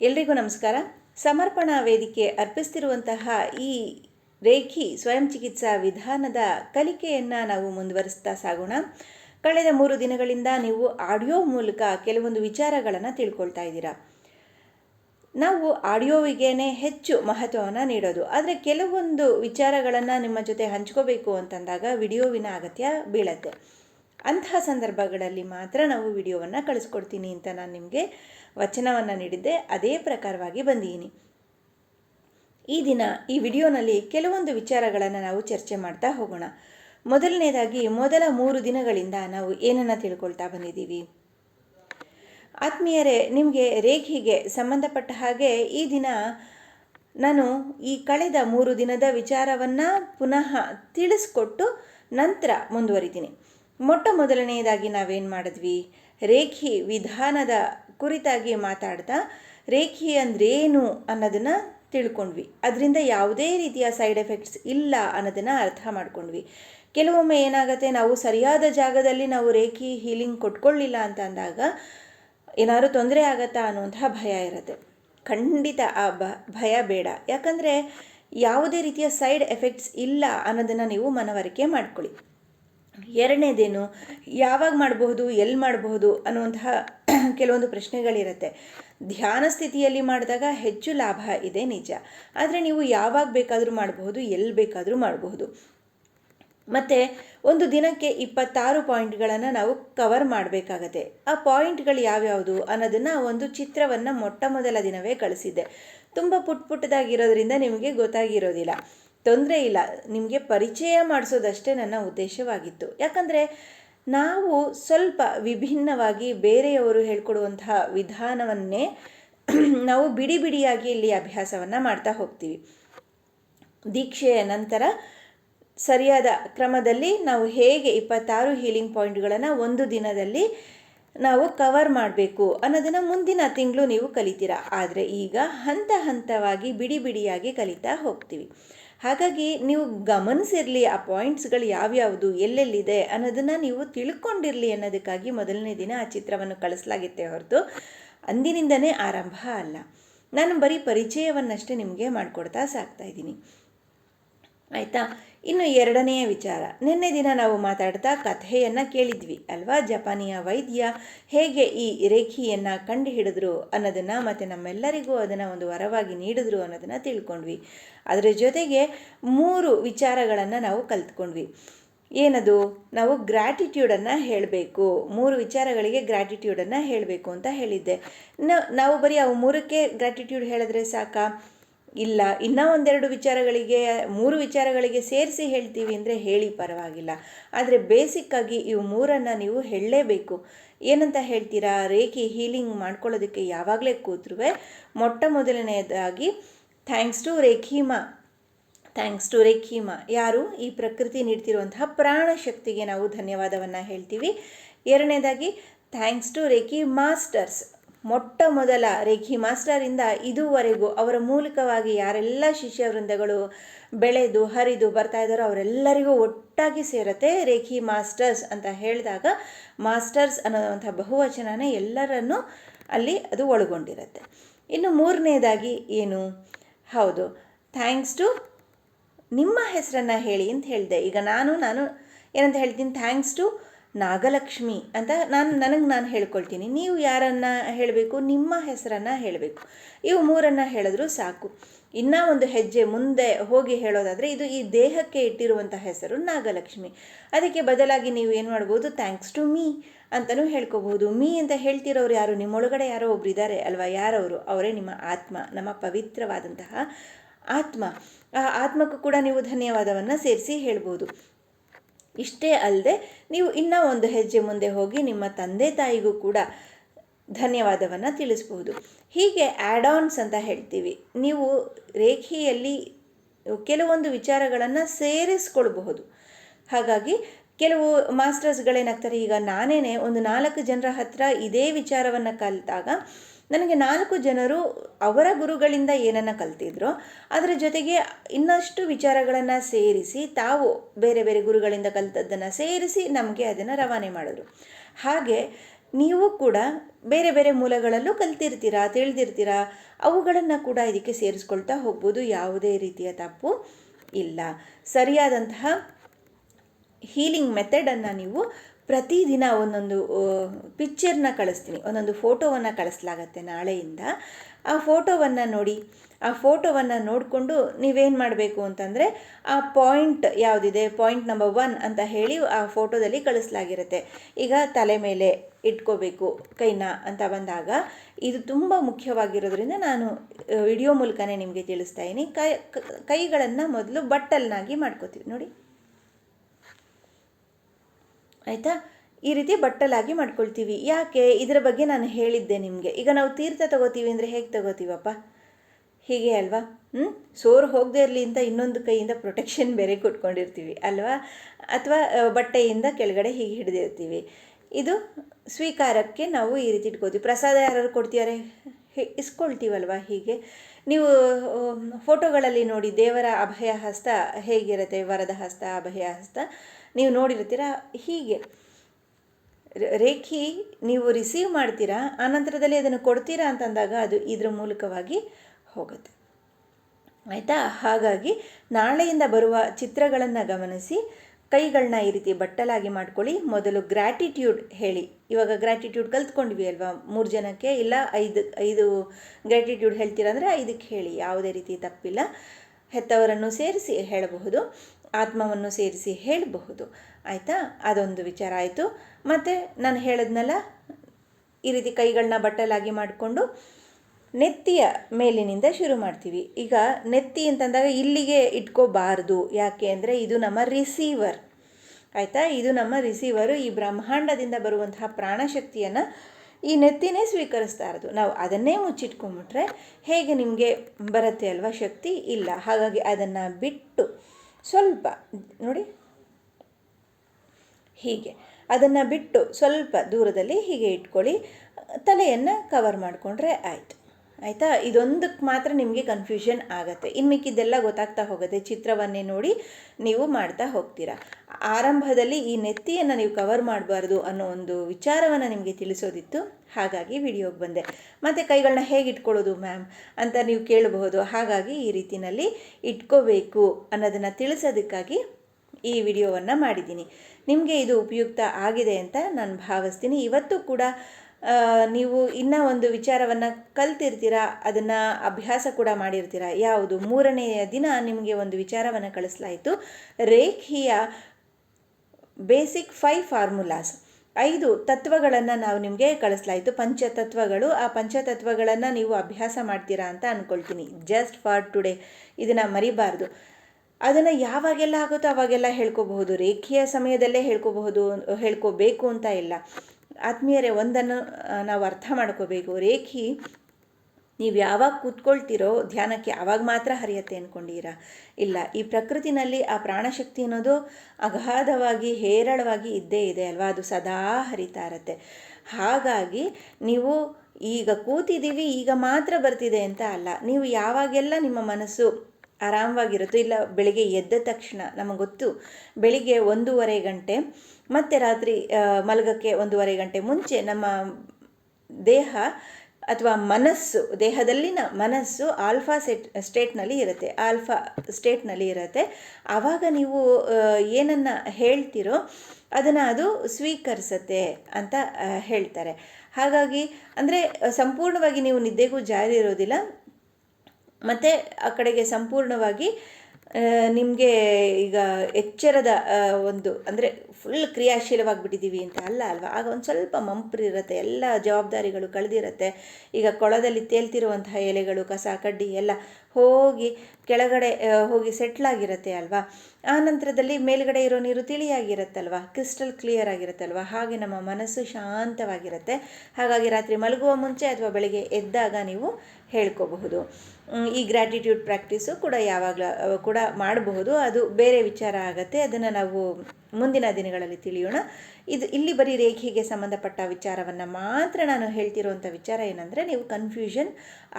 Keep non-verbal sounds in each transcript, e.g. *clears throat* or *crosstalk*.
ಎಲ್ರಿಗೂ ನಮಸ್ಕಾರ. ಸಮರ್ಪಣಾ ವೇದಿಕೆ ಅರ್ಪಿಸ್ತಿರುವಂತಹ ಈ ರೇಖಿ ಸ್ವಯಂ ಚಿಕಿತ್ಸಾ ವಿಧಾನದ ಕಲಿಕೆಯನ್ನು ನಾವು ಮುಂದುವರಿಸ್ತಾ ಸಾಗೋಣ. ಕಳೆದ ಮೂರು ದಿನಗಳಿಂದ ನೀವು ಆಡಿಯೋ ಮೂಲಕ ಕೆಲವೊಂದು ವಿಚಾರಗಳನ್ನು ತಿಳ್ಕೊಳ್ತಾ ಇದ್ದೀರಾ. ನಾವು ಆಡಿಯೋವಿಗೇನೆ ಹೆಚ್ಚು ಮಹತ್ವವನ್ನು ನೀಡೋದು. ಆದರೆ ಕೆಲವೊಂದು ವಿಚಾರಗಳನ್ನು ನಿಮ್ಮ ಜೊತೆ ಹಂಚ್ಕೋಬೇಕು ಅಂತಂದಾಗ ವಿಡಿಯೋವಿನ ಅಗತ್ಯ ಬೀಳತ್ತೆ. ಅಂತಹ ಸಂದರ್ಭಗಳಲ್ಲಿ ಮಾತ್ರ ನಾವು ವಿಡಿಯೋವನ್ನು ಕಳಿಸ್ಕೊಡ್ತೀನಿ ಅಂತ ನಾನು ನಿಮಗೆ ವಚನವನ್ನು ನೀಡಿದ್ದೆ, ಅದೇ ಪ್ರಕಾರವಾಗಿ ಬಂದಿದ್ದೀನಿ ಈ ದಿನ ಈ ವಿಡಿಯೋನಲ್ಲಿ ಕೆಲವೊಂದು ವಿಚಾರಗಳನ್ನು ನಾವು ಚರ್ಚೆ ಮಾಡ್ತಾ ಹೋಗೋಣ. ಮೊದಲನೇದಾಗಿ, ಮೊದಲ ಮೂರು ದಿನಗಳಿಂದ ನಾವು ಏನನ್ನು ತಿಳ್ಕೊಳ್ತಾ ಬಂದಿದ್ದೀವಿ? ಆತ್ಮೀಯರೇ, ನಿಮಗೆ ರೇಖೆಗೆ ಸಂಬಂಧಪಟ್ಟ ಹಾಗೆ ಈ ದಿನ ನಾನು ಈ ಕಳೆದ ಮೂರು ದಿನದ ವಿಚಾರವನ್ನು ಪುನಃ ತಿಳಿಸ್ಕೊಟ್ಟು ನಂತರ ಮುಂದುವರಿತೀನಿ. ಮೊಟ್ಟ ಮೊದಲನೆಯದಾಗಿ ನಾವೇನು ಮಾಡಿದ್ವಿ? ರೇಖಿ ವಿಧಾನದ ಕುರಿತಾಗಿ ಮಾತಾಡ್ತಾ, ರೇಖಿ ಅಂದ್ರೇನು ಅನ್ನೋದನ್ನು ತಿಳ್ಕೊಂಡ್ವಿ. ಅದರಿಂದ ಯಾವುದೇ ರೀತಿಯ ಸೈಡ್ ಎಫೆಕ್ಟ್ಸ್ ಇಲ್ಲ ಅನ್ನೋದನ್ನು ಅರ್ಥ ಮಾಡ್ಕೊಂಡ್ವಿ. ಕೆಲವೊಮ್ಮೆ ಏನಾಗುತ್ತೆ, ನಾವು ಸರಿಯಾದ ಜಾಗದಲ್ಲಿ ನಾವು ರೇಖಿ ಹೀಲಿಂಗ್ ಕೊಟ್ಕೊಳ್ಳಿಲ್ಲ ಅಂತ ಅಂದಾಗ ಏನಾದರೂ ತೊಂದರೆ ಆಗತ್ತಾ ಅನ್ನುವಂತಹ ಭಯ ಇರುತ್ತೆ. ಖಂಡಿತ ಆ ಬ, ಭಯ ಬೇಡ. ಯಾಕಂದರೆ ಯಾವುದೇ ರೀತಿಯ ಸೈಡ್ ಎಫೆಕ್ಟ್ಸ್ ಇಲ್ಲ ಅನ್ನೋದನ್ನು ನೀವು ಮನವರಿಕೆ ಮಾಡ್ಕೊಳ್ಳಿ. ಎರಡನೇದೇನು, ಯಾವಾಗ ಮಾಡಬಹುದು, ಎಲ್ಲಿ ಮಾಡಬಹುದು ಅನ್ನುವಂತಹ *clears throat* ಕೆಲವೊಂದು ಪ್ರಶ್ನೆಗಳಿರುತ್ತೆ. ಧ್ಯಾನ ಸ್ಥಿತಿಯಲ್ಲಿ ಮಾಡಿದಾಗ ಹೆಚ್ಚು ಲಾಭ ಇದೆ ನಿಜ. ಆದರೆ ನೀವು ಯಾವಾಗ ಬೇಕಾದರೂ ಮಾಡಬಹುದು, ಎಲ್ಲಿ ಬೇಕಾದರೂ ಮಾಡಬಹುದು. ಮತ್ತು ಒಂದು ದಿನಕ್ಕೆ ಇಪ್ಪತ್ತಾರು ಪಾಯಿಂಟ್ಗಳನ್ನು ನಾವು ಕವರ್ ಮಾಡಬೇಕಾಗತ್ತೆ. ಆ ಪಾಯಿಂಟ್ಗಳು ಯಾವ್ಯಾವುದು ಅನ್ನೋದನ್ನು ಒಂದು ಚಿತ್ರವನ್ನು ಮೊಟ್ಟ ಮೊದಲ ದಿನವೇ ಕಳಿಸಿದ್ದೆ. ತುಂಬ ಪುಟ್ ಪುಟ್ಟದಾಗಿರೋದ್ರಿಂದ ನಿಮಗೆ ಗೊತ್ತಾಗಿರೋದಿಲ್ಲ. ತೊಂದರೆ ಇಲ್ಲ. ನಿಮಗೆ ಪರಿಚಯ ಮಾಡಿಸೋದಷ್ಟೇ ನನ್ನ ಉದ್ದೇಶವಾಗಿತ್ತು. ಯಾಕಂದರೆ ನಾವು ಸ್ವಲ್ಪ ವಿಭಿನ್ನವಾಗಿ ಬೇರೆಯವರು ಹೇಳ್ಕೊಡುವಂತಹ ವಿಧಾನವನ್ನೇ *clears throat* ನಾವು ಬಿಡಿ ಬಿಡಿಯಾಗಿ ಇಲ್ಲಿ ಅಭ್ಯಾಸವನ್ನು ಮಾಡ್ತಾ ಹೋಗ್ತೀವಿ. ದೀಕ್ಷೆಯ ನಂತರ ಸರಿಯಾದ ಕ್ರಮದಲ್ಲಿ ನಾವು ಹೇಗೆ ಇಪ್ಪತ್ತಾರು ಹೀಲಿಂಗ್ ಪಾಯಿಂಟ್ಗಳನ್ನು ಒಂದು ದಿನದಲ್ಲಿ ನಾವು ಕವರ್ ಮಾಡಬೇಕು ಅನ್ನೋದನ್ನು ಮುಂದಿನ ತಿಂಗಳು ನೀವು ಕಲಿತೀರಾ. ಆದರೆ ಈಗ ಹಂತ ಹಂತವಾಗಿ ಬಿಡಿ ಬಿಡಿಯಾಗಿ ಕಲಿತಾ ಹೋಗ್ತೀವಿ. ಹಾಗಾಗಿ ನೀವು ಗಮನಿಸಿರಲಿ ಆ ಪಾಯಿಂಟ್ಸ್ಗಳು ಯಾವ್ಯಾವುದು, ಎಲ್ಲೆಲ್ಲಿದೆ ಅನ್ನೋದನ್ನು ನೀವು ತಿಳ್ಕೊಂಡಿರಲಿ ಅನ್ನೋದಕ್ಕಾಗಿ ಮೊದಲನೇ ದಿನ ಆ ಚಿತ್ರವನ್ನು ಕಳಿಸ್ಲಾಗಿತ್ತೆ ಹೊರತು ಅಂದಿನಿಂದನೇ ಆರಂಭ ಅಲ್ಲ. ನಾನು ಬರೀ ಪರಿಚಯವನ್ನಷ್ಟೇ ನಿಮಗೆ ಮಾಡಿಕೊಡ್ತಾ ಸಾಕ್ತಾ ಇದ್ದೀನಿ. ಆಯಿತಾ? ಇನ್ನು ಎರಡನೆಯ ವಿಚಾರ. ನಿನ್ನೆ ದಿನ ನಾವು ಮಾತಾಡ್ತಾ ಕಥೆಯನ್ನು ಕೇಳಿದ್ವಿ ಅಲ್ವಾ? ಜಪಾನಿಯ ವೈದ್ಯ ಹೇಗೆ ಈ ರೇಖಿಯನ್ನು ಕಂಡು ಹಿಡಿದ್ರು ಅನ್ನೋದನ್ನು ಮತ್ತು ನಮ್ಮೆಲ್ಲರಿಗೂ ಅದನ್ನು ಒಂದು ವರವಾಗಿ ನೀಡಿದ್ರು ಅನ್ನೋದನ್ನು ತಿಳ್ಕೊಂಡ್ವಿ. ಅದರ ಜೊತೆಗೆ ಮೂರು ವಿಚಾರಗಳನ್ನು ನಾವು ಕಲ್ತ್ಕೊಂಡ್ವಿ. ಏನದು? ನಾವು ಗ್ರ್ಯಾಟಿಟ್ಯೂಡನ್ನು ಹೇಳಬೇಕು. ಮೂರು ವಿಚಾರಗಳಿಗೆ ಗ್ರ್ಯಾಟಿಟ್ಯೂಡನ್ನು ಹೇಳಬೇಕು ಅಂತ ಹೇಳಿದ್ದೆ. ನಾವು ಬರೀ ಅವು ಮೂರಕ್ಕೆ ಗ್ರ್ಯಾಟಿಟ್ಯೂಡ್ ಹೇಳಿದ್ರೆ ಸಾಕಾ? ಇಲ್ಲ, ಇನ್ನೂ ಒಂದೆರಡು ವಿಚಾರಗಳಿಗೆ, ಮೂರು ವಿಚಾರಗಳಿಗೆ ಸೇರಿಸಿ ಹೇಳ್ತೀವಿ ಅಂದರೆ ಹೇಳಿ ಪರವಾಗಿಲ್ಲ. ಆದರೆ ಬೇಸಿಕ್ಕಾಗಿ ಇವು ಮೂರನ್ನು ನೀವು ಹೇಳಲೇಬೇಕು. ಏನಂತ ಹೇಳ್ತೀರಾ? ರೇಖಿ ಹೀಲಿಂಗ್ ಮಾಡ್ಕೊಳ್ಳೋದಕ್ಕೆ ಯಾವಾಗಲೇ ಕೂತ್ರೂ ಮೊಟ್ಟ ಮೊದಲನೆಯದಾಗಿ thanks to Rekhima. Thanks to Rekhima. ಯಾರು? ಈ ಪ್ರಕೃತಿ ನೀಡ್ತಿರುವಂತಹ ಪ್ರಾಣ ಶಕ್ತಿಗೆ ನಾವು ಧನ್ಯವಾದವನ್ನು ಹೇಳ್ತೀವಿ. ಎರಡನೇದಾಗಿ ಥ್ಯಾಂಕ್ಸ್ ಟು ರೇಖಿ ಮಾಸ್ಟರ್ಸ್ ಮೊಟ್ಟ ಮೊದಲ ರೇಖಿ ಮಾಸ್ಟರಿಂದ ಇದುವರೆಗೂ ಅವರ ಮೂಲಕವಾಗಿ ಯಾರೆಲ್ಲ ಶಿಷ್ಯ ವೃಂದಗಳು ಬೆಳೆದು ಹರಿದು ಬರ್ತಾ ಇದ್ದಾರೋ ಅವರೆಲ್ಲರಿಗೂ ಒಟ್ಟಾಗಿ ಸೇರತ್ತೆ ರೇಖಿ ಮಾಸ್ಟರ್ಸ್ ಅಂತ ಹೇಳಿದಾಗ ಮಾಸ್ಟರ್ಸ್ ಅನ್ನೋದಂಥ ಬಹುವಚನನೇ ಎಲ್ಲರನ್ನು ಅಲ್ಲಿ ಅದು ಒಳಗೊಂಡಿರುತ್ತೆ. ಇನ್ನು ಮೂರನೇದಾಗಿ ಏನು? ಹೌದು. ಥ್ಯಾಂಕ್ಸ್ ಟು ನಿಮ್ಮ ಹೆಸರನ್ನು ಹೇಳಿ ಅಂತ ಹೇಳಿದೆ. ಈಗ ನಾನು ನಾನು ಏನಂತ ಹೇಳ್ತೀನಿ? ಥ್ಯಾಂಕ್ಸ್ ಟು ನಾಗಲಕ್ಷ್ಮಿ ಅಂತ ನಾನು ನನಗೆ ನಾನು ಹೇಳ್ಕೊಳ್ತೀನಿ. ನೀವು ಯಾರನ್ನು ಹೇಳಬೇಕು, ನಿಮ್ಮ ಹೆಸರನ್ನು ಹೇಳಬೇಕು. ಇವು ಮೂರನ್ನು ಹೇಳಿದ್ರು ಸಾಕು. ಇನ್ನೂ ಒಂದು ಹೆಜ್ಜೆ ಮುಂದೆ ಹೋಗಿ ಹೇಳೋದಾದರೆ, ಇದು ಈ ದೇಹಕ್ಕೆ ಇಟ್ಟಿರುವಂಥ ಹೆಸರು ನಾಗಲಕ್ಷ್ಮಿ. ಅದಕ್ಕೆ ಬದಲಾಗಿ ನೀವು ಏನು ಮಾಡ್ಬೋದು ಥ್ಯಾಂಕ್ಸ್ ಟು ಮೀ ಅಂತಲೂ ಹೇಳ್ಕೋಬೋದು ಮೀ ಅಂತ ಹೇಳ್ತಿರೋರು ಯಾರು? ನಿಮ್ಮೊಳಗಡೆ ಯಾರೋ ಒಬ್ರು ಇದ್ದಾರೆ ಅಲ್ವಾ? ಯಾರವರು? ಅವರೇ ನಿಮ್ಮ ಆತ್ಮ, ನಮ್ಮ ಪವಿತ್ರವಾದಂತಹ ಆತ್ಮ. ಆ ಆತ್ಮಕ್ಕೂ ಕೂಡ ನೀವು ಧನ್ಯವಾದವನ್ನು ಸೇರಿಸಿ ಹೇಳ್ಬೋದು. ಇಷ್ಟೇ ಅಲ್ಲದೆ ನೀವು ಇನ್ನೂ ಒಂದು ಹೆಜ್ಜೆ ಮುಂದೆ ಹೋಗಿ ನಿಮ್ಮ ತಂದೆ ತಾಯಿಗೂ ಕೂಡ ಧನ್ಯವಾದವನ್ನು ತಿಳಿಸ್ಬೋದು ಹೀಗೆ ಆ್ಯಡ್ ಆನ್ಸ್ ಅಂತ ಹೇಳ್ತೀವಿ. ನೀವು ರೇಖೆಯಲ್ಲಿ ಕೆಲವೊಂದು ವಿಚಾರಗಳನ್ನು ಸೇರಿಸ್ಕೊಳ್ಬಹುದು. ಹಾಗಾಗಿ ಕೆಲವು ಮಾಸ್ಟರ್ಸ್ಗಳೇನಾಗ್ತಾರೆ, ಈಗ ನಾನೇ ಒಂದು ನಾಲ್ಕು ಜನರ ಹತ್ರ ಇದೇ ವಿಚಾರವನ್ನು ಕಲಿತಾಗ ನನಗೆ ನಾಲ್ಕು ಜನರು ಅವರ ಗುರುಗಳಿಂದ ಏನನ್ನು ಕಲ್ತಿದ್ರು, ಅದರ ಜೊತೆಗೆ ಇನ್ನಷ್ಟು ವಿಚಾರಗಳನ್ನು ಸೇರಿಸಿ, ತಾವು ಬೇರೆ ಬೇರೆ ಗುರುಗಳಿಂದ ಕಲಿತದ್ದನ್ನು ಸೇರಿಸಿ ನಮಗೆ ಅದನ್ನು ರವಾನೆ ಮಾಡಿದ್ರು. ಹಾಗೆ ನೀವು ಕೂಡ ಬೇರೆ ಬೇರೆ ಮೂಲಗಳಲ್ಲೂ ಕಲ್ತಿರ್ತೀರಾ, ತಿಳಿದಿರ್ತೀರಾ, ಅವುಗಳನ್ನು ಕೂಡ ಇದಕ್ಕೆ ಸೇರಿಸ್ಕೊಳ್ತಾ ಹೋಗ್ಬೋದು, ಯಾವುದೇ ರೀತಿಯ ತಪ್ಪು ಇಲ್ಲ. ಸರಿಯಾದಂತಹ ಹೀಲಿಂಗ್ ಮೆಥಡನ್ನು ನೀವು ಪ್ರತಿದಿನ ಒಂದೊಂದು ಪಿಕ್ಚರ್ನ ಕಳಿಸ್ತೀನಿ. ಒಂದೊಂದು ಫೋಟೋವನ್ನು ಕಳಿಸ್ಲಾಗತ್ತೆ ನಾಳೆಯಿಂದ. ಆ ಫೋಟೋವನ್ನು ನೋಡಿ, ಆ ಫೋಟೋವನ್ನು ನೋಡಿಕೊಂಡು ನೀವೇನು ಮಾಡಬೇಕು ಅಂತಂದರೆ, ಆ ಪಾಯಿಂಟ್ ಯಾವುದಿದೆ ಪಾಯಿಂಟ್ ನಂಬರ್ ಒನ್ ಅಂತ ಹೇಳಿ ಆ ಫೋಟೋದಲ್ಲಿ ಕಳಿಸ್ಲಾಗಿರುತ್ತೆ. ಈಗ ತಲೆ ಮೇಲೆ ಇಟ್ಕೋಬೇಕು, ಕೈನ ಅಂತ ಬಂದಾಗ, ಇದು ತುಂಬ ಮುಖ್ಯವಾಗಿರೋದ್ರಿಂದ ನಾನು ವಿಡಿಯೋ ಮೂಲಕನೇ ನಿಮಗೆ ತಿಳಿಸ್ತಾ ಇದ್ದೀನಿ. ಕೈ, ಕೈಗಳನ್ನು ಮೊದಲು ಬಟ್ಟಲ್ನಾಗಿ ಮಾಡ್ಕೋತೀವಿ. ನೋಡಿ. ಆಯಿತಾ? ಈ ರೀತಿ ಬಟ್ಟಲಾಗಿ ಮಾಡ್ಕೊಳ್ತೀವಿ. ಯಾಕೆ? ಇದರ ಬಗ್ಗೆ ನಾನು ಹೇಳಿದ್ದೆ ನಿಮಗೆ. ಈಗ ನಾವು ತೀರ್ಥ ತಗೋತೀವಿ ಅಂದರೆ ಹೇಗೆ ತಗೋತೀವಪ್ಪ? ಹೀಗೆ ಅಲ್ವಾ? ಹ್ಞೂ ಸೋರು ಹೋಗದೆ ಇರಲಿ ಅಂತ ಇನ್ನೊಂದು ಕೈಯಿಂದ ಪ್ರೊಟೆಕ್ಷನ್ *laughs* ಬೇರೆ ಕೊಟ್ಕೊಂಡಿರ್ತೀವಿ, ಅಲ್ವಾ? ಅಥವಾ ಬಟ್ಟೆಯಿಂದ ಕೆಳಗಡೆ ಹೀಗೆ ಹಿಡಿದಿರ್ತೀವಿ. ಇದು ಸ್ವೀಕಾರಕ್ಕೆ ನಾವು ಈ ರೀತಿ ಇಟ್ಕೋತೀವಿ. ಪ್ರಸಾದ ಯಾರು ಕೊಡ್ತಿದ್ದಾರೆ ಇಸ್ಕೊಳ್ತೀವಲ್ವ ಹೀಗೆ? ನೀವು ಫೋಟೋಗಳಲ್ಲಿ ನೋಡಿ ದೇವರ ಅಭಯ ಹಸ್ತ ಹೇಗಿರುತ್ತೆ? ವರದ ಹಸ್ತ ಅಭಯ ಹಸ್ತ ನೀವು ನೋಡಿರ್ತೀರ ಹೀಗೆ. ರೇಖಿ, ನೀವು ರಿಸೀವ್ ಮಾಡ್ತೀರಾ, ಆನಂತರದಲ್ಲಿ ಅದನ್ನು ಕೊಡ್ತೀರಾ ಅಂತಂದಾಗ ಅದು ಇದರ ಮೂಲಕವಾಗಿ ಹೋಗುತ್ತೆ. ಆಯಿತಾ? ಹಾಗಾಗಿ ನಾಳೆಯಿಂದ ಬರುವ ಚಿತ್ರಗಳನ್ನು ಗಮನಿಸಿ, ಕೈಗಳನ್ನ ಈ ರೀತಿ ಬಟ್ಟಲಾಗಿ ಮಾಡ್ಕೊಳ್ಳಿ. ಮೊದಲು ಗ್ರ್ಯಾಟಿಟ್ಯೂಡ್ ಹೇಳಿ. ಇವಾಗ ಗ್ರ್ಯಾಟಿಟ್ಯೂಡ್ ಕಲ್ತ್ಕೊಂಡ್ವಿ ಅಲ್ವಾ? ಮೂರು ಜನಕ್ಕೆ ಇಲ್ಲ, ಐದು ಐದು ಗ್ರ್ಯಾಟಿಟ್ಯೂಡ್ ಹೇಳ್ತೀರಾ ಅಂದರೆ ಐದಕ್ಕೆ ಹೇಳಿ. ಯಾವುದೇ ರೀತಿ ತಪ್ಪಿಲ್ಲ. ಹೆತ್ತವರನ್ನು ಸೇರಿಸಿ ಹೇಳಬಹುದು. ಆತ್ಮವನ್ನು ಸೇರಿಸಿ ಹೇಳಬಹುದು. ಆಯಿತಾ? ಅದೊಂದು ವಿಚಾರ ಆಯಿತು. ಮತ್ತು ನಾನು ಹೇಳಿದ್ನಲ್ಲ, ಈ ರೀತಿ ಕೈಗಳನ್ನ ಬಟ್ಟಲಾಗಿ ಮಾಡಿಕೊಂಡು ನೆತ್ತಿಯ ಮೇಲಿನಿಂದ ಶುರು ಮಾಡ್ತೀವಿ. ಈಗ ನೆತ್ತಿ ಅಂತಂದಾಗ ಇಲ್ಲಿಗೆ ಇಟ್ಕೋಬಾರ್ದು. ಯಾಕೆ ಅಂದರೆ ಇದು ನಮ್ಮ ರಿಸೀವರ್. ಆಯಿತಾ? ಇದು ನಮ್ಮ ರಿಸೀವರು. ಈ ಬ್ರಹ್ಮಾಂಡದಿಂದ ಬರುವಂತಹ ಪ್ರಾಣಶಕ್ತಿಯನ್ನು ಈ ನೆತ್ತಿನೇ ಸ್ವೀಕರಿಸ್ತಾ ಇರೋದು. ನಾವು ಅದನ್ನೇ ಮುಚ್ಚಿಟ್ಕೊಂಡ್ಬಿಟ್ರೆ ಹೇಗೆ ನಿಮಗೆ ಬರುತ್ತೆ ಅಲ್ವಾ ಶಕ್ತಿ? ಇಲ್ಲ. ಹಾಗಾಗಿ ಅದನ್ನು ಬಿಟ್ಟು ಸ್ವಲ್ಪ ನೋಡಿ. ಹೀಗೆ. ಅದನ್ನು ಬಿಟ್ಟು ಸ್ವಲ್ಪ ದೂರದಲ್ಲಿ ಹೀಗೆ ಇಟ್ಕೊಳ್ಳಿ. ತಲೆಯನ್ನು ಕವರ್ ಮಾಡಿಕೊಂಡ್ರೆ ಆಯಿತು. ಆಯಿತಾ? ಇದೊಂದಕ್ಕೆ ಮಾತ್ರ ನಿಮಗೆ ಕನ್ಫ್ಯೂಷನ್ ಆಗುತ್ತೆ. ಇನ್ನು ಮಿಕ್ಕಿದ್ದೆಲ್ಲ ಗೊತ್ತಾಗ್ತಾ ಹೋಗುತ್ತೆ. ಚಿತ್ರವನ್ನೇ ನೋಡಿ ನೀವು ಮಾಡ್ತಾ ಹೋಗ್ತೀರಾ? ಆರಂಭದಲ್ಲಿ ಈ ನೆತ್ತಿಯನ್ನು ನೀವು ಕವರ್ ಮಾಡಬಾರ್ದು ಅನ್ನೋ ಒಂದು ವಿಚಾರವನ್ನು ನಿಮಗೆ ತಿಳಿಸೋದಿತ್ತು. ಹಾಗಾಗಿ ವಿಡಿಯೋಗೆ ಬಂದೆ. ಮತ್ತು ಕೈಗಳನ್ನ ಹೇಗೆ ಇಟ್ಕೊಳ್ಳೋದು ಮ್ಯಾಮ್? ಅಂತ ನೀವು ಕೇಳಬಹುದು. ಹಾಗಾಗಿ ಈ ರೀತಿಯಲ್ಲಿ ಇಟ್ಕೋಬೇಕು ಅನ್ನೋದನ್ನು ತಿಳಿಸೋದಕ್ಕಾಗಿ ಈ ವಿಡಿಯೋವನ್ನು ಮಾಡಿದ್ದೀನಿ. ನಿಮಗೆ ಇದು ಉಪಯುಕ್ತ ಆಗಿದೆ ಅಂತ ನಾನು ಭಾವಿಸ್ತೀನಿ. ಇವತ್ತು ಕೂಡ ನೀವು ಇನ್ನೂ ಒಂದು ವಿಚಾರವನ್ನು ಕಲ್ತಿರ್ತೀರ, ಅದನ್ನು ಅಭ್ಯಾಸ ಕೂಡ ಮಾಡಿರ್ತೀರ? ಯಾವುದು? ಮೂರನೆಯ ದಿನ ನಿಮಗೆ ಒಂದು ವಿಚಾರವನ್ನು ಕಳಿಸ್ಲಾಯಿತು. ರೇಖೀಯ ಬೇಸಿಕ್ ಫೈವ್ ಫಾರ್ಮುಲಾಸ್. ಐದು ತತ್ವಗಳನ್ನು ನಾವು ನಿಮಗೆ ಕಳಿಸ್ಲಾಯಿತು. ಪಂಚತತ್ವಗಳು. ಆ ಪಂಚತತ್ವಗಳನ್ನು ನೀವು ಅಭ್ಯಾಸ ಮಾಡ್ತೀರಾ ಅಂತ ಅಂದ್ಕೊಳ್ತೀನಿ ಜಸ್ಟ್ ಫಾರ್ ಟುಡೇ. ಇದನ್ನು ಮರಿಬಾರ್ದು. ಅದನ್ನು ಯಾವಾಗೆಲ್ಲ ಆಗುತ್ತೋ ಅವಾಗೆಲ್ಲ ಹೇಳ್ಕೋಬಹುದು. ರೇಖೆಯ ಸಮಯದಲ್ಲೇ ಹೇಳ್ಕೋಬಹುದು, ಹೇಳ್ಕೋಬೇಕು ಅಂತ ಇಲ್ಲ. ಆತ್ಮೀಯರೇ, ಒಂದನ್ನು ನಾವು ಅರ್ಥ ಮಾಡ್ಕೋಬೇಕು. ರೇಖಿ, ನೀವು ಯಾವಾಗ ಕೂತ್ಕೊಳ್ತೀರೋ, ಧ್ಯಾನಕ್ಕೆ ಆವಾಗ ಮಾತ್ರ ಹರಿಯತ್ತೆ ಅಂದ್ಕೊಂಡಿರ ಇಲ್ಲ, ಈ ಪ್ರಕೃತಿನಲ್ಲಿ ಆ ಪ್ರಾಣಶಕ್ತಿ ಅನ್ನೋದು ಅಗಾಧವಾಗಿ, ಹೇರಳವಾಗಿ ಇದ್ದೇ ಇದೆ ಅಲ್ವಾ? ಅದು ಸದಾ ಹರಿತಾ ಇರತ್ತೆ. ಹಾಗಾಗಿ, ನೀವು ಈಗ ಕೂತಿದ್ದೀವಿ, ಈಗ ಮಾತ್ರ ಬರ್ತಿದೆ ಅಂತ ಅಲ್ಲ. ನೀವು ಯಾವಾಗೆಲ್ಲ ನಿಮ್ಮ ಮನಸ್ಸು ಆರಾಮವಾಗಿರುತ್ತೆ ಇಲ್ಲ ಬೆಳಿಗ್ಗೆ ಎದ್ದ ತಕ್ಷಣ ನಮಗೆ ಗೊತ್ತು, ಬೆಳಿಗ್ಗೆ ಒಂದೂವರೆ ಗಂಟೆ ಮತ್ತು ರಾತ್ರಿ ಮಲಗಕ್ಕೆ ಒಂದೂವರೆ ಗಂಟೆ ಮುಂಚೆ ನಮ್ಮ ದೇಹ ಅಥವಾ ಮನಸ್ಸು, ದೇಹದಲ್ಲಿನ ಮನಸ್ಸು ಆಲ್ಫಾ ಸೆಟ್, ಸ್ಟೇಟ್ನಲ್ಲಿ ಇರುತ್ತೆ, ಆಲ್ಫಾ ಸ್ಟೇಟ್ನಲ್ಲಿ ಇರುತ್ತೆ. ಆವಾಗ ನೀವು ಏನನ್ನು ಹೇಳ್ತಿರೋ ಅದನ್ನು ಅದು ಸ್ವೀಕರಿಸತ್ತೆ ಅಂತ ಹೇಳ್ತಾರೆ. ಹಾಗಾಗಿ ಅಂದರೆ, ಸಂಪೂರ್ಣವಾಗಿ ನೀವು ನಿದ್ದೆಗೂ ಜಾರಿ ಇರೋದಿಲ್ಲ ಮತ್ತು ಆ ಕಡೆಗೆ ಸಂಪೂರ್ಣವಾಗಿ ನಿಮಗೆ ಈಗ ಎಚ್ಚರದ ಒಂದು ಅಂದರೆ ಫುಲ್ ಕ್ರಿಯಾಶೀಲವಾಗಿಬಿಟ್ಟಿದ್ದೀವಿ ಅಂತ ಅಲ್ಲ ಅಲ್ವಾ? ಆಗ ಒಂದು ಸ್ವಲ್ಪ ಮಂಪ್ರಿರುತ್ತೆ ಎಲ್ಲ ಜವಾಬ್ದಾರಿಗಳು ಕಳೆದಿರುತ್ತೆ ಈಗ ಕೊಳದಲ್ಲಿ ತೇಲ್ತಿರುವಂತಹ ಎಲೆಗಳು, ಕಸ, ಕಡ್ಡಿ ಎಲ್ಲ ಹೋಗಿ ಕೆಳಗಡೆ ಹೋಗಿ ಸೆಟ್ಲಾಗಿರುತ್ತೆ ಅಲ್ವಾ? ಆ ನಂತರದಲ್ಲಿ ಮೇಲ್ಗಡೆ ಇರೋ ನೀರು ತಿಳಿಯಾಗಿರುತ್ತಲ್ವ? Crystal clear ಆಗಿರುತ್ತಲ್ವ? ಹಾಗೆ ನಮ್ಮ ಮನಸ್ಸು ಶಾಂತವಾಗಿರುತ್ತೆ. ಹಾಗಾಗಿ ರಾತ್ರಿ ಮಲಗುವ ಮುಂಚೆ ಅಥವಾ ಬೆಳಗ್ಗೆ ಎದ್ದಾಗ ನೀವು ಹೇಳ್ಕೋಬಹುದು. ಈ ಗ್ರ್ಯಾಟಿಟ್ಯೂಡ್ ಪ್ರಾಕ್ಟೀಸು ಕೂಡ ಯಾವಾಗಲೂ, ಕೂಡ ಮಾಡಬಹುದು. ಅದು ಬೇರೆ ವಿಚಾರ ಆಗುತ್ತೆ. ಅದನ್ನು ನಾವು ಮುಂದಿನ ದಿನಗಳಲ್ಲಿ ತಿಳಿಯೋಣ. ಇದು ಇಲ್ಲಿ ಬರೀ ರೇಖೆಗೆ ಸಂಬಂಧಪಟ್ಟ ವಿಚಾರವನ್ನು ಮಾತ್ರ ನಾನು ಹೇಳ್ತಿರುವಂಥ ವಿಚಾರ ಏನಂದರೆ ನೀವು ಕನ್ಫ್ಯೂಷನ್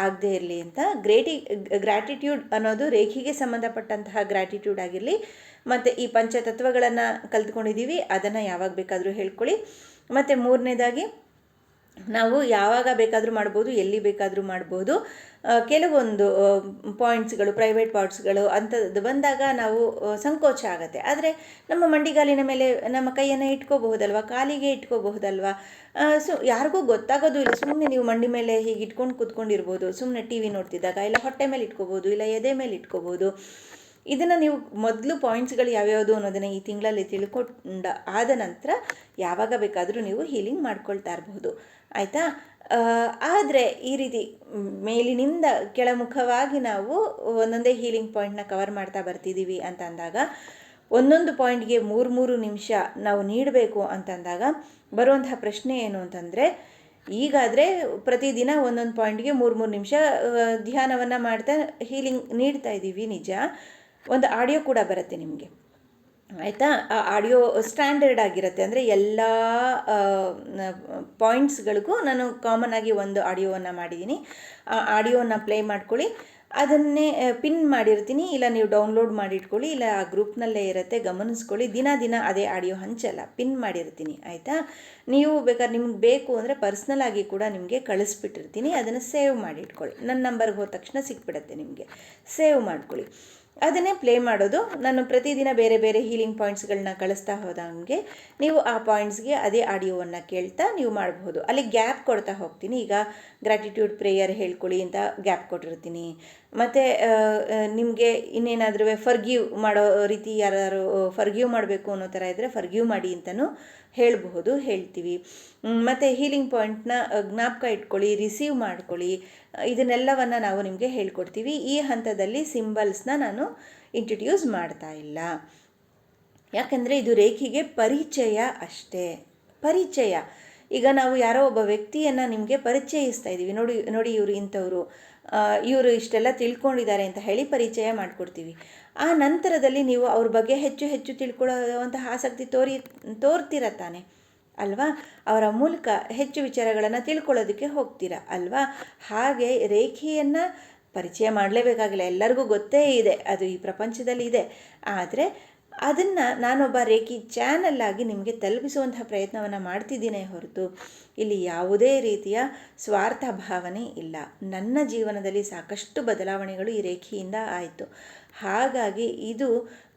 ಆಗದೇ ಇರಲಿ ಅಂತ. ಗ್ರೇಟಿ ಗ್ರ್ಯಾಟಿಟ್ಯೂಡ್ ಅನ್ನೋದು ರೇಖೆಗೆ ಸಂಬಂಧಪಟ್ಟಂತಹ ಗ್ರ್ಯಾಟಿಟ್ಯೂಡ್ ಆಗಿರಲಿ, ಮತ್ತು ಈ ಪಂಚತತ್ವಗಳನ್ನು ಕಲ್ತ್ಕೊಂಡಿದ್ದೀವಿ, ಅದನ್ನು ಯಾವಾಗ ಬೇಕಾದರೂ ಹೇಳ್ಕೊಳ್ಳಿ. ಮತ್ತು ಮೂರನೇದಾಗಿ ನಾವು ಯಾವಾಗ ಬೇಕಾದರೂ ಮಾಡ್ಬೋದು, ಎಲ್ಲಿ ಬೇಕಾದರೂ ಮಾಡ್ಬೋದು. ಕೆಲವೊಂದು ಪಾಯಿಂಟ್ಸ್ಗಳು ಪ್ರೈವೇಟ್ ಪಾರ್ಟ್ಸ್ಗಳು ಅಂಥದ್ದು ಬಂದಾಗ ನಾವು ಸಂಕೋಚ ಆಗುತ್ತೆ. ಆದರೆ ನಮ್ಮ ಮಂಡಿಗಾಲಿನ ಮೇಲೆ ನಮ್ಮ ಕೈಯನ್ನು ಇಟ್ಕೋಬಹುದಲ್ವ? ಕಾಲಿಗೆ ಇಟ್ಕೋಬಹುದಲ್ವಾ? ಸೊ, ಯಾರಿಗೂ ಗೊತ್ತಾಗೋದು ಇಲ್ಲ. ಸುಮ್ಮನೆ ನೀವು ಮಂಡಿ ಮೇಲೆ ಹೀಗೆ ಇಟ್ಕೊಂಡು ಕೂತ್ಕೊಂಡಿರ್ಬೋದು. ಸುಮ್ಮನೆ ಟಿ ವಿ ನೋಡ್ತಿದ್ದಾಗ, ಇಲ್ಲ ಹೊಟ್ಟೆ ಮೇಲೆ ಇಟ್ಕೋಬೋದು, ಇಲ್ಲ ಎದೆ ಮೇಲೆ ಇಟ್ಕೋಬೋದು. ಇದನ್ನು ನೀವು ಮೊದಲು ಪಾಯಿಂಟ್ಸ್ಗಳು ಯಾವ್ಯಾವುದು ಅನ್ನೋದನ್ನು ಈ ತಿಂಗಳಲ್ಲಿ ತಿಳ್ಕೊಂಡ ಆದ ನಂತರ ಯಾವಾಗ ಬೇಕಾದರೂ ನೀವು ಹೀಲಿಂಗ್ ಮಾಡ್ಕೊಳ್ತಾ ಇರಬಹುದು ಆಯಿತಾ? ಆದರೆ ಈ ರೀತಿ ಮೇಲಿನಿಂದ ಕೆಳಮುಖವಾಗಿ ನಾವು ಒಂದೊಂದೇ ಹೀಲಿಂಗ್ ಪಾಯಿಂಟ್ನ ಕವರ್ ಮಾಡ್ತಾ ಬರ್ತಿದ್ದೀವಿ ಅಂತ ಅಂದಾಗ, ಒಂದೊಂದು ಪಾಯಿಂಟ್ಗೆ ಮೂರು ಮೂರು ನಿಮಿಷ ನಾವು ನೀಡಬೇಕು ಅಂತಂದಾಗ ಬರುವಂತಹ ಪ್ರಶ್ನೆ ಏನು ಅಂತಂದರೆ, ಈಗಾದರೆ ಪ್ರತಿದಿನ ಒಂದೊಂದು ಪಾಯಿಂಟ್ಗೆ ಮೂರು ಮೂರು ನಿಮಿಷ ಧ್ಯಾನವನ್ನು ಮಾಡ್ತಾ ಹೀಲಿಂಗ್ ನೀಡ್ತಾ ಇದ್ದೀವಿ ನಿಜ. ಒಂದು ಆಡಿಯೋ ಕೂಡ ಬರುತ್ತೆ ನಿಮಗೆ. ಆಯಿತಾ? ಆ ಆಡಿಯೋ ಸ್ಟ್ಯಾಂಡರ್ಡ್ ಆಗಿರುತ್ತೆ. ಅಂದರೆ ಎಲ್ಲ ಪಾಯಿಂಟ್ಸ್ಗಳಿಗೂ ನಾನು ಕಾಮನ್ ಆಗಿ ಒಂದು ಆಡಿಯೋವನ್ನು ಮಾಡಿದ್ದೀನಿ. ಆ ಆಡಿಯೋನ ಪ್ಲೇ ಮಾಡ್ಕೊಳ್ಳಿ. ಅದನ್ನೇ ಪಿನ್ ಮಾಡಿರ್ತೀನಿ. ಇಲ್ಲ ನೀವು ಡೌನ್ಲೋಡ್ ಮಾಡಿ ಇಟ್ಕೊಳ್ಳಿ ಇಲ್ಲ ಆ ಗ್ರೂಪ್ನಲ್ಲೇ ಇರುತ್ತೆ. ಗಮನಿಸ್ಕೊಳ್ಳಿ. ದಿನ ದಿನ ಅದೇ ಆಡಿಯೋ ಹಂಚಲ್ಲ. ಪಿನ್ ಮಾಡಿರ್ತೀನಿ. ಆಯಿತಾ? ನೀವು ಬೇಕಾದ್ರೆ ನಿಮ್ಗೆ ಬೇಕು ಅಂದರೆ ಪರ್ಸ್ನಲ್ ಆಗಿ ಕೂಡ ನಿಮಗೆ ಕಳಿಸ್ಬಿಟ್ಟಿರ್ತೀನಿ. ಅದನ್ನು ಸೇವ್ ಮಾಡಿ ಇಟ್ಕೊಳ್ಳಿ ನನ್ನ ನಂಬರ್ಗೆ ಹೋದ ತಕ್ಷಣ ಸಿಕ್ಬಿಡುತ್ತೆ ನಿಮಗೆ. ಸೇವ್ ಮಾಡ್ಕೊಳ್ಳಿ. ಅದನ್ನೇ ಪ್ಲೇ ಮಾಡೋದು. ನಾನು ಪ್ರತಿದಿನ ಬೇರೆ ಬೇರೆ ಹೀಲಿಂಗ್ ಪಾಯಿಂಟ್ಸ್ಗಳನ್ನ ಕಳಿಸ್ತಾ ಹೋದಂಗೆ ನೀವು ಆ ಪಾಯಿಂಟ್ಸ್ಗೆ ಅದೇ ಆಡಿಯೋವನ್ನು ಕೇಳ್ತಾ ನೀವು ಮಾಡಬಹುದು. ಅಲ್ಲಿ ಗ್ಯಾಪ್ ಕೊಡ್ತಾ ಹೋಗ್ತೀನಿ. ಈಗ ಗ್ರ್ಯಾಟಿಟ್ಯೂಡ್ ಪ್ರೇಯರ್ ಹೇಳ್ಕೊಳ್ಳಿ ಅಂತ ಗ್ಯಾಪ್ ಕೊಟ್ಟಿರ್ತೀನಿ. ಮತ್ತು ನಿಮಗೆ ಇನ್ನೇನಾದರೂ ಫರ್ಗ್ಯೂ ಮಾಡೋ ರೀತಿ ಯಾರು ಫರ್ಗ್ಯೂ ಮಾಡಬೇಕು ಅನ್ನೋ ಥರ ಇದ್ದರೆ ಫರ್ಗ್ಯೂ ಮಾಡಿ ಅಂತಲೂ ಹೇಳಬಹುದು, ಹೇಳ್ತೀವಿ. ಮತ್ತು ಹೀಲಿಂಗ್ ಪಾಯಿಂಟ್ನ ಜ್ಞಾಪಕ ಇಟ್ಕೊಳ್ಳಿ ರಿಸೀವ್ ಮಾಡ್ಕೊಳ್ಳಿ. ಇದನ್ನೆಲ್ಲವನ್ನು ನಾವು ನಿಮಗೆ ಹೇಳ್ಕೊಡ್ತೀವಿ. ಈ ಹಂತದಲ್ಲಿ ಸಿಂಬಲ್ಸ್ನ ನಾನು ಇಂಟ್ರಡ್ಯೂಸ್ ಮಾಡ್ತಾ ಇಲ್ಲ. ಯಾಕಂದರೆ ಇದು ರೇಖೆಗೆ ಪರಿಚಯ ಅಷ್ಟೇ. ಪರಿಚಯ. ಈಗ ನಾವು ಯಾರೋ ಒಬ್ಬ ವ್ಯಕ್ತಿಯನ್ನು ನಿಮಗೆ ಪರಿಚಯಿಸ್ತಾ ಇದ್ದೀವಿ ನೋಡಿ ನೋಡಿ ಇವರು ಇಂಥವ್ರು. ಇವರು ಇಷ್ಟೆಲ್ಲ ತಿಳ್ಕೊಂಡಿದ್ದಾರೆ ಅಂತ ಹೇಳಿ ಪರಿಚಯ ಮಾಡಿಕೊಡ್ತೀವಿ. ಆ ನಂತರದಲ್ಲಿ ನೀವು ಅವ್ರ ಬಗ್ಗೆ ಹೆಚ್ಚು ಹೆಚ್ಚು ತಿಳ್ಕೊಳ್ಳುವಂತಹ ಆಸಕ್ತಿ ತೋರಿ, ತೋರ್ತೀರ ತಾನೆ? ಅಲ್ವಾ? ಅವರ ಮೂಲಕ ಹೆಚ್ಚು ವಿಚಾರಗಳನ್ನು ತಿಳ್ಕೊಳ್ಳೋದಕ್ಕೆ ಹೋಗ್ತೀರ? ಅಲ್ವಾ? ಹಾಗೆ ರೇಖೆಯನ್ನು ಪರಿಚಯ ಮಾಡಲೇಬೇಕಾಗಿಲ್ಲ. ಎಲ್ಲರಿಗೂ ಗೊತ್ತೇ ಇದೆ. ಅದು ಈ ಪ್ರಪಂಚದಲ್ಲಿ ಇದೆ. ಆದರೆ ಅದನ್ನು ನಾನೊಬ್ಬ ರೇಖಿ ಚಾನಲ್ ಆಗಿ ನಿಮಗೆ ತಲುಪಿಸುವಂತಹ ಪ್ರಯತ್ನವನ್ನು ಮಾಡ್ತಿದ್ದೀನಿ ಹೊರತು ಇಲ್ಲಿ ಯಾವುದೇ ರೀತಿಯ ಸ್ವಾರ್ಥ ಭಾವನೆ ಇಲ್ಲ. ನನ್ನ ಜೀವನದಲ್ಲಿ ಸಾಕಷ್ಟು ಬದಲಾವಣೆಗಳು ಈ ರೇಖೆಯಿಂದ ಆಯಿತು. ಹಾಗಾಗಿ ಇದು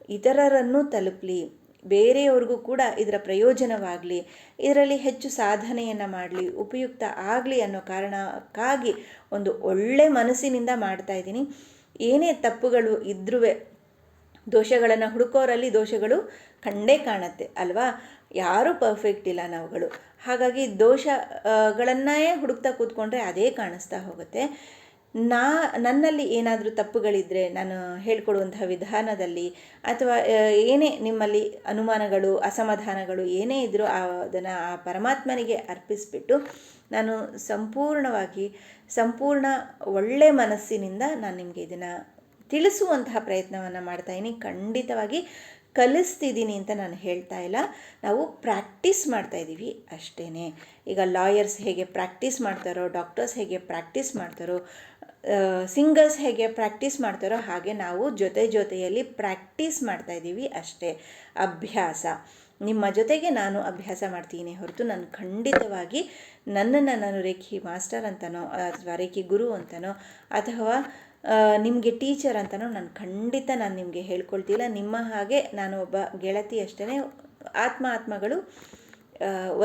ಇತರರನ್ನು ತಲುಪಲಿ, ಬೇರೆಯವ್ರಿಗೂ ಕೂಡ ಇದರ ಪ್ರಯೋಜನವಾಗಲಿ, ಇದರಲ್ಲಿ ಹೆಚ್ಚು ಸಾಧನೆಯನ್ನು ಮಾಡಲಿ, ಉಪಯುಕ್ತ ಆಗಲಿ ಅನ್ನೋ ಕಾರಣಕ್ಕಾಗಿ ಒಂದು ಒಳ್ಳೆ ಮನಸ್ಸಿನಿಂದ ಮಾಡ್ತಾ ಇದ್ದೀನಿ. ಏನೇ ತಪ್ಪುಗಳು ಇದ್ರೂ ದೋಷಗಳನ್ನು ಹುಡುಕೋರಲ್ಲಿ ದೋಷಗಳು ಕಂಡೇ ಕಾಣುತ್ತೆ, ಅಲ್ವಾ? ಯಾರೂ ಪರ್ಫೆಕ್ಟ್ ಇಲ್ಲ ನಾವುಗಳು. ಹಾಗಾಗಿ ದೋಷಗಳನ್ನೇ ಹುಡುಕ್ತಾ ಕೂತ್ಕೊಂಡ್ರೆ ಅದೇ ಕಾಣಿಸ್ತಾ ಹೋಗುತ್ತೆ. ನಾ, ನನ್ನಲ್ಲಿ ಏನಾದರೂ ತಪ್ಪುಗಳಿದ್ದರೆ ನಾನು ಹೇಳ್ಕೊಡುವಂತಹ ವಿಧಾನದಲ್ಲಿ ಅಥವಾ ಏನೇ ನಿಮ್ಮಲ್ಲಿ ಅನುಮಾನಗಳು, ಅಸಮಾಧಾನಗಳು ಏನೇ ಇದ್ದರೂ ಅದನ್ನು ಆ ಪರಮಾತ್ಮನಿಗೆ ಅರ್ಪಿಸಿಬಿಟ್ಟು ನಾನು ಸಂಪೂರ್ಣವಾಗಿ, ಸಂಪೂರ್ಣ ಒಳ್ಳೆ ಮನಸ್ಸಿನಿಂದ ನಾನು ನಿಮಗೆ ಇದನ್ನು ತಿಳಿಸುವಂತಹ ಪ್ರಯತ್ನವನ್ನು ಮಾಡ್ತಾಯಿದ್ದೀನಿ ಖಂಡಿತವಾಗಿ ಕಲಿಸ್ತಿದ್ದೀನಿ ಅಂತ ನಾನು ಹೇಳ್ತಾ ಇಲ್ಲ. ನಾವು ಪ್ರಾಕ್ಟೀಸ್ ಮಾಡ್ತಾ ಇದ್ದೀವಿ ಅಷ್ಟೇ ಈಗ ಲಾಯರ್ಸ್ ಹೇಗೆ ಪ್ರಾಕ್ಟೀಸ್ ಮಾಡ್ತಾರೋ, ಡಾಕ್ಟರ್ಸ್ ಹೇಗೆ ಪ್ರಾಕ್ಟೀಸ್ ಮಾಡ್ತಾರೋ ಸಿಂಗರ್ಸ್ ಹೇಗೆ ಪ್ರಾಕ್ಟೀಸ್ ಮಾಡ್ತಾರೋ ಹಾಗೆ ನಾವು ಜೊತೆ ಜೊತೆಯಲ್ಲಿ ಪ್ರಾಕ್ಟೀಸ್ ಮಾಡ್ತಾ ಇದ್ದೀವಿ ಅಷ್ಟೇ. ಅಭ್ಯಾಸ. ನಿಮ್ಮ ಜೊತೆಗೆ ನಾನು ಅಭ್ಯಾಸ ಮಾಡ್ತೀನಿ ಹೊರತು ನಾನು ಖಂಡಿತವಾಗಿ ನನ್ನನ್ನು ನಾನು ರೇಖಿ ಮಾಸ್ಟರ್ ಅಂತನೋ, ಅಥವಾ ರೇಖಿ ಗುರು ಅಂತನೋ, ಅಥವಾ ನಿಮಗೆ ಟೀಚರ್ ಅಂತಲೂ ನಾನು ಖಂಡಿತ ನಾನು ನಿಮಗೆ ಹೇಳ್ಕೊಳ್ತಿಲ್ಲ. ನಿಮ್ಮ ಹಾಗೆ ನಾನು ಒಬ್ಬ ಗೆಳತಿ ಅಷ್ಟೇ ಆತ್ಮ ಆತ್ಮಗಳು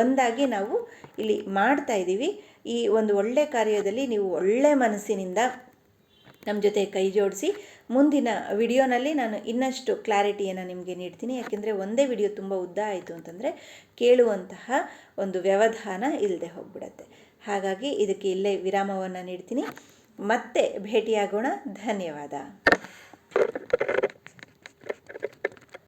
ಒಂದಾಗಿ ನಾವು ಇಲ್ಲಿ ಮಾಡ್ತಾ ಇದ್ದೀವಿ. ಈ ಒಂದು ಒಳ್ಳೆ ಕಾರ್ಯದಲ್ಲಿ ನೀವು ಒಳ್ಳೆ ಮನಸ್ಸಿನಿಂದ ನಮ್ಮ ಜೊತೆ ಕೈ ಜೋಡಿಸಿ, ಮುಂದಿನ ವಿಡಿಯೋನಲ್ಲಿ ನಾನು ಇನ್ನಷ್ಟು ಕ್ಲಾರಿಟಿಯನ್ನು ನಿಮಗೆ ನೀಡ್ತೀನಿ. ಯಾಕೆಂದರೆ ಒಂದೇ ವಿಡಿಯೋ ತುಂಬ ಉದ್ದ ಆಯಿತು ಅಂತಂದರೆ ಕೇಳುವಂತಹ ಒಂದು ವ್ಯವಧಾನ ಇಲ್ಲದೆ ಹೋಗ್ಬಿಡತ್ತೆ. ಹಾಗಾಗಿ ಇದಕ್ಕೆ ಇಲ್ಲೇ ವಿರಾಮವನ್ನು ನೀಡ್ತೀನಿ. ಮತ್ತೆ ಭೇಟಿಯಾಗೋಣ. ಧನ್ಯವಾದ.